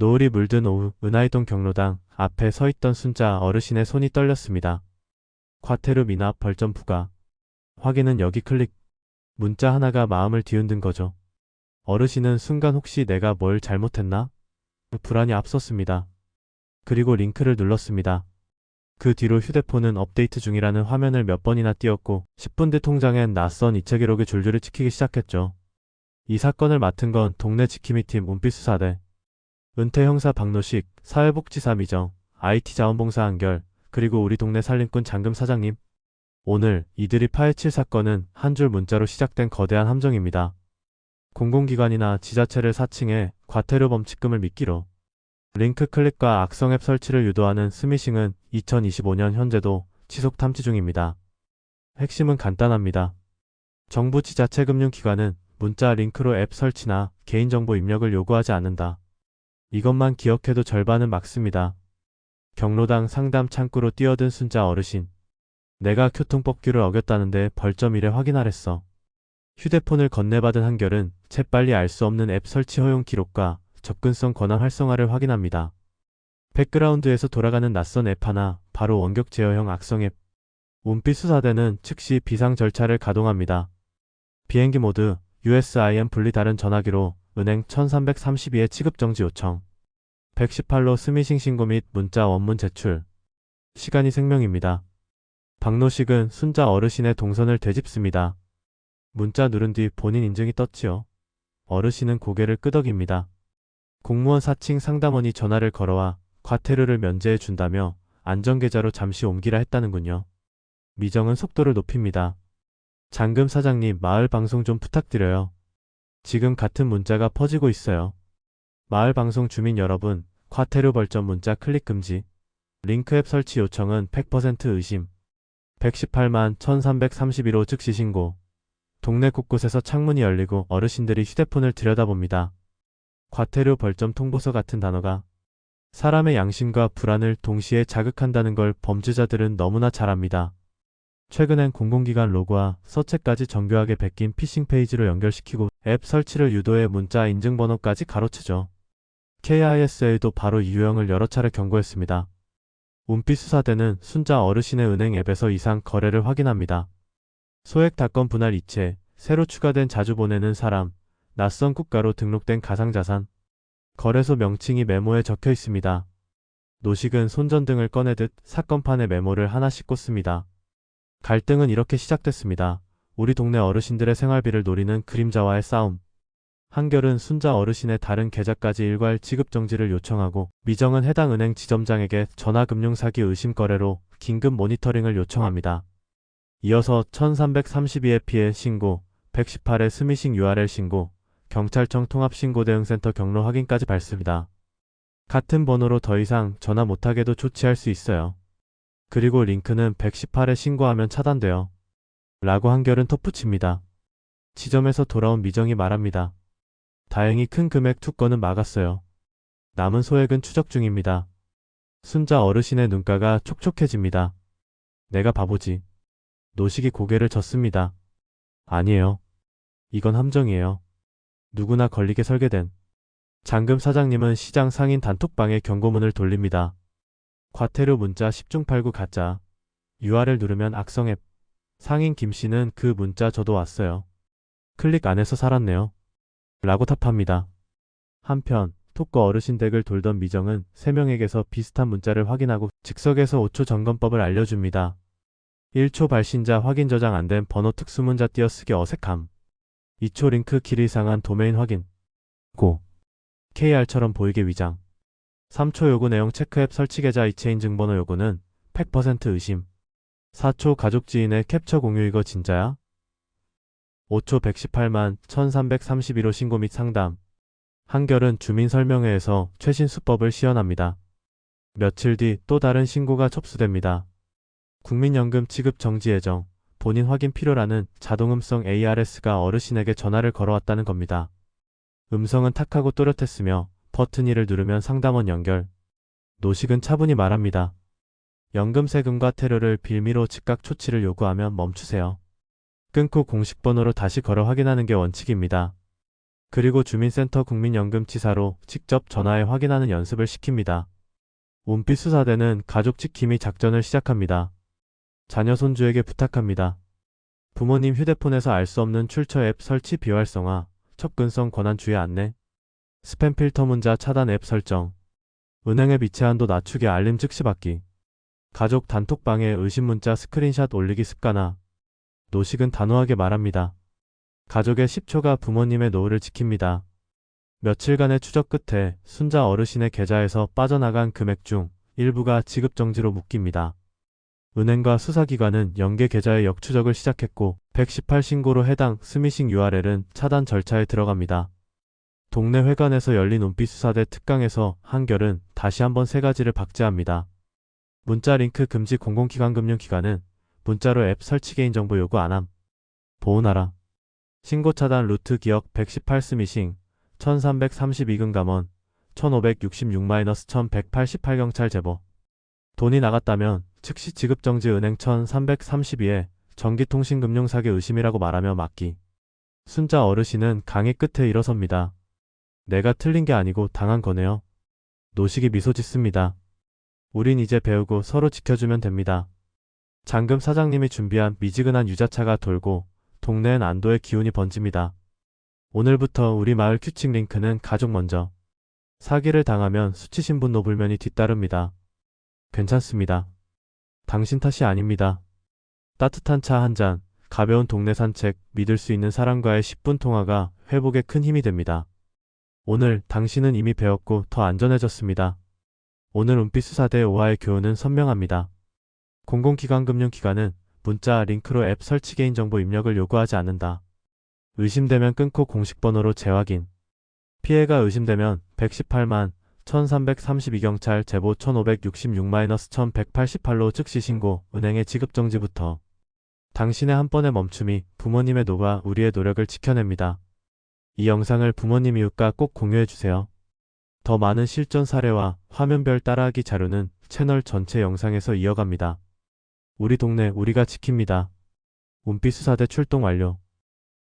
노을이 물든 오후 은하이동 경로당 앞에 서 있던 순자 어르신의 손이 떨렸습니다. 과태료 미납 벌점 부과. 확인은 여기 클릭. 문자 하나가 마음을 뒤흔든 거죠. 어르신은 순간 혹시 내가 뭘 잘못했나? 불안이 앞섰습니다. 그리고 링크를 눌렀습니다. 그 뒤로 휴대폰은 업데이트 중이라는 화면을 몇 번이나 띄웠고 10분 뒤 통장엔 낯선 이체 기록이 줄줄이 찍히기 시작했죠. 이 사건을 맡은 건 동네 지킴이팀 운빛수사대. 은퇴 형사 박노식, 사회복지사 미정, IT 자원봉사 한결, 그리고 우리 동네 살림꾼 장금 사장님. 오늘 이들이 파헤칠 사건은 한 줄 문자로 시작된 거대한 함정입니다. 공공기관이나 지자체를 사칭해 과태료 범칙금을 미끼로 링크 클릭과 악성 앱 설치를 유도하는 스미싱은 2025년 현재도 지속 탐지 중입니다. 핵심은 간단합니다. 정부 지자체 금융기관은 문자 링크로 앱 설치나 개인정보 입력을 요구하지 않는다. 이것만 기억해도 절반은 막습니다. 경로당 상담 창구로 뛰어든 순자 어르신. 내가 교통법규를 어겼다는데 벌점 1에 확인하랬어. 휴대폰을 건네받은 한결은 재빨리 알 수 없는 앱 설치 허용 기록과 접근성 권한 활성화를 확인합니다. 백그라운드에서 돌아가는 낯선 앱 하나, 바로 원격 제어형 악성 앱. 운빛 수사대는 즉시 비상 절차를 가동합니다. 비행기 모드, USIM 분리 다른 전화기로 은행 1332에 취급 정지 요청. 118로 스미싱 신고 및 문자 원문 제출. 시간이 생명입니다. 박노식은 순자 어르신의 동선을 되짚습니다. 문자 누른 뒤 본인 인증이 떴지요. 어르신은 고개를 끄덕입니다. 공무원 사칭 상담원이 전화를 걸어와 과태료를 면제해 준다며 안전계좌로 잠시 옮기라 했다는군요. 미정은 속도를 높입니다. 장금 사장님 마을 방송 좀 부탁드려요. 지금 같은 문자가 퍼지고 있어요. 마을 방송 주민 여러분, 과태료 벌점 문자 클릭 금지. 링크 앱 설치 요청은 100% 의심. 118만 1331호 즉시 신고. 동네 곳곳에서 창문이 열리고 어르신들이 휴대폰을 들여다봅니다. 과태료 벌점 통보서 같은 단어가 사람의 양심과 불안을 동시에 자극한다는 걸 범죄자들은 너무나 잘 압니다. 최근엔 공공기관 로고와 서체까지 정교하게 베낀 피싱 페이지로 연결시키고 앱 설치를 유도해 문자 인증번호까지 가로채죠. KISA도 바로 이 유형을 여러 차례 경고했습니다. 운빛 수사대는 순자 어르신의 은행 앱에서 이상 거래를 확인합니다. 소액 다건 분할 이체, 새로 추가된 자주 보내는 사람, 낯선 국가로 등록된 가상자산, 거래소 명칭이 메모에 적혀 있습니다. 노식은 손전등을 꺼내듯 사건판에 메모를 하나씩 꽂습니다. 갈등은 이렇게 시작됐습니다. 우리 동네 어르신들의 생활비를 노리는 그림자와의 싸움. 한결은 순자 어르신의 다른 계좌까지 일괄 지급 정지를 요청하고 미정은 해당 은행 지점장에게 전화 금융 사기 의심 거래로 긴급 모니터링을 요청합니다. 이어서 1332의 피해 신고, 118의 스미싱 URL 신고, 경찰청 통합신고 대응센터 경로 확인까지 밟습니다. 같은 번호로 더 이상 전화 못하게도 조치할 수 있어요. 그리고 링크는 118에 신고하면 차단돼요. 라고 한결은 덧붙입니다. 지점에서 돌아온 미정이 말합니다. 다행히 큰 금액 투건은 막았어요. 남은 소액은 추적 중입니다. 순자 어르신의 눈가가 촉촉해집니다. 내가 바보지. 노식이 고개를 젓습니다. 아니에요. 이건 함정이에요. 누구나 걸리게 설계된. 장금 사장님은 시장 상인 단톡방에 경고문을 돌립니다. 과태료 문자 10중 8구 가짜. URL 누르면 악성 앱. 상인 김씨는 그 문자 저도 왔어요. 클릭 안 해서 살았네요. 라고 답합니다. 한편 톡거 어르신 댁을 돌던 미정은 3명에게서 비슷한 문자를 확인하고 즉석에서 5초 점검법을 알려줍니다. 1초 발신자 확인 저장 안 된 번호 특수문자 띄어쓰기 어색함. 2초 링크 길 이상한 도메인 확인. 고. KR처럼 보이게 위장. 3초 요구 내용 체크 앱 설치 계좌 이체 인증 번호 요구는 100% 의심. 4초 가족 지인의 캡처 공유 이거 진짜야? 5초 118만 1331호 신고 및 상담. 한결은 주민 설명회에서 최신 수법을 시연합니다. 며칠 뒤 또 다른 신고가 접수됩니다. 국민연금 지급 정지 예정, 본인 확인 필요라는 자동음성 ARS가 어르신에게 전화를 걸어왔다는 겁니다. 음성은 탁하고 또렷했으며 버튼 2를 누르면 상담원 연결. 노식은 차분히 말합니다. 연금 세금과 테러를 빌미로 즉각 조치를 요구하면 멈추세요. 끊고 공식 번호로 다시 걸어 확인하는 게 원칙입니다. 그리고 주민센터 국민연금치사로 직접 전화해 확인하는 연습을 시킵니다. 운빛 수사대는 가족 지킴이 작전을 시작합니다. 자녀 손주에게 부탁합니다. 부모님 휴대폰에서 알 수 없는 출처 앱 설치 비활성화, 접근성 권한 주의 안내, 스팸 필터 문자 차단 앱 설정, 은행 앱 이체 한도 낮추기 알림 즉시 받기, 가족 단톡방에 의심 문자 스크린샷 올리기 습관화, 노식은 단호하게 말합니다. 가족의 10초가 부모님의 노후를 지킵니다. 며칠간의 추적 끝에 순자 어르신의 계좌에서 빠져나간 금액 중 일부가 지급정지로 묶입니다. 은행과 수사기관은 연계 계좌의 역추적을 시작했고 118 신고로 해당 스미싱 URL은 차단 절차에 들어갑니다. 동네 회관에서 열린 운빛 수사대 특강에서 한결은 다시 한번 세 가지를 박제합니다. 문자 링크 금지 공공기관 금융기관은 문자로 앱 설치 개인정보 요구 안함. 보온하라. 신고 차단 루트 기억 118 스미싱 1332금 감원 1566-1188 경찰 제보 돈이 나갔다면 즉시 지급정지 은행 1332에 전기통신금융사기 의심이라고 말하며 막기 순자 어르신은 강의 끝에 일어섭니다. 내가 틀린 게 아니고 당한 거네요. 노식이 미소 짓습니다. 우린 이제 배우고 서로 지켜주면 됩니다. 장금 사장님이 준비한 미지근한 유자차가 돌고 동네엔 안도의 기운이 번집니다. 오늘부터 우리 마을 규칙 링크는 가족 먼저. 사기를 당하면 수치신분 노불면이 뒤따릅니다. 괜찮습니다. 당신 탓이 아닙니다. 따뜻한 차 한 잔, 가벼운 동네 산책, 믿을 수 있는 사람과의 10분 통화가 회복에 큰 힘이 됩니다. 오늘 당신은 이미 배웠고 더 안전해졌습니다. 오늘 은빛 수사대 5화의 교훈은 선명합니다. 공공기관 금융기관은 문자 링크로 앱 설치 개인정보 입력을 요구하지 않는다. 의심되면 끊고 공식 번호로 재확인. 피해가 의심되면 118만 1332경찰 제보 1566-1188로 즉시 신고 은행에 지급정지부터 당신의 한 번의 멈춤이 부모님의 노가 우리의 노력을 지켜냅니다. 이 영상을 부모님 이웃과 꼭 공유해주세요. 더 많은 실전 사례와 화면별 따라하기 자료는 채널 전체 영상에서 이어갑니다. 우리 동네 우리가 지킵니다. 운빛 수사대 출동 완료.